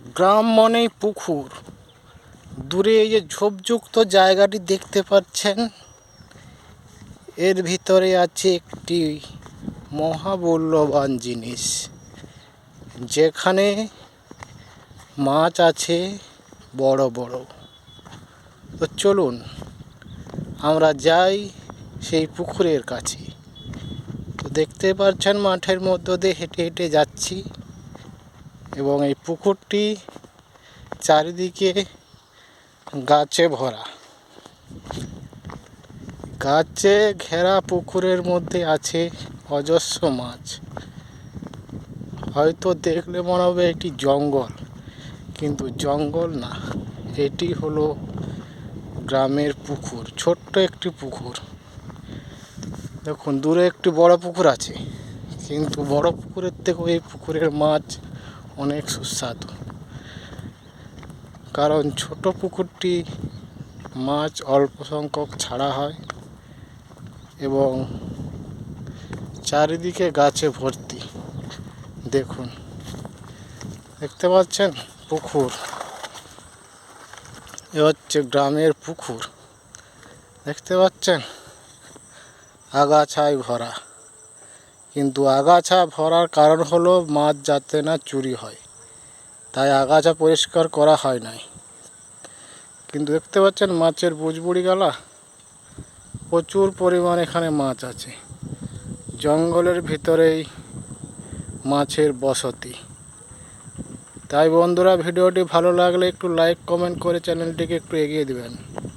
গ্রাম মানেই পুকুর। দূরে এই যে ঝোপযুক্ত জায়গাটি দেখতে পাচ্ছেন, এর ভিতরে আছে একটি মহামূল্যবান জিনিস। যেখানে মাছ আছে বড় বড়। তো চলুন, আমরা যাই সেই পুকুরের কাছে। তো দেখতে পাচ্ছেন মাঠের মধ্য দিয়ে হেঁটে হেঁটে যাচ্ছি। এবং এই পুকুরটি চারিদিকে গাছে ভরা। গাছে ঘেরা পুকুরের মধ্যে আছে অজস্র মাছ। হয়তো দেখলে মনে হবে এটি জঙ্গল, কিন্তু জঙ্গল না। এটি হলো গ্রামের পুকুর, ছোট্ট একটি পুকুর। দেখুন, দূরে একটি বড় পুকুর আছে, কিন্তু বড় পুকুরের থেকেও এই পুকুরের মাছ অনেক সুস্বাদু। কারণ ছোট পুকুরটি মাছ অল্প সংখ্যক ছাড়া হয় এবং চারিদিকে গাছে ভর্তি। দেখুন, দেখতে পাচ্ছেন পুকুর? এ হচ্ছে গ্রামের পুকুর। দেখতে পাচ্ছেন? আগাছায় ভরা। কিন্তু আগাছা ভরার কারণ হলো মাছ যাতে না চুরি হয়। তাই আগাছা পরিষ্কার করা হয় নাই। কিন্তু দেখতে পাচ্ছেন মাছের বুজবুড়ি গালা? প্রচুর পরিমাণ এখানে মাছ আছে। জঙ্গলের ভিতরেই মাছের বসতি। তাই বন্ধুরা, ভিডিওটি ভালো লাগলে একটু লাইক কমেন্ট করে চ্যানেলটিকে একটু এগিয়ে দিবেন।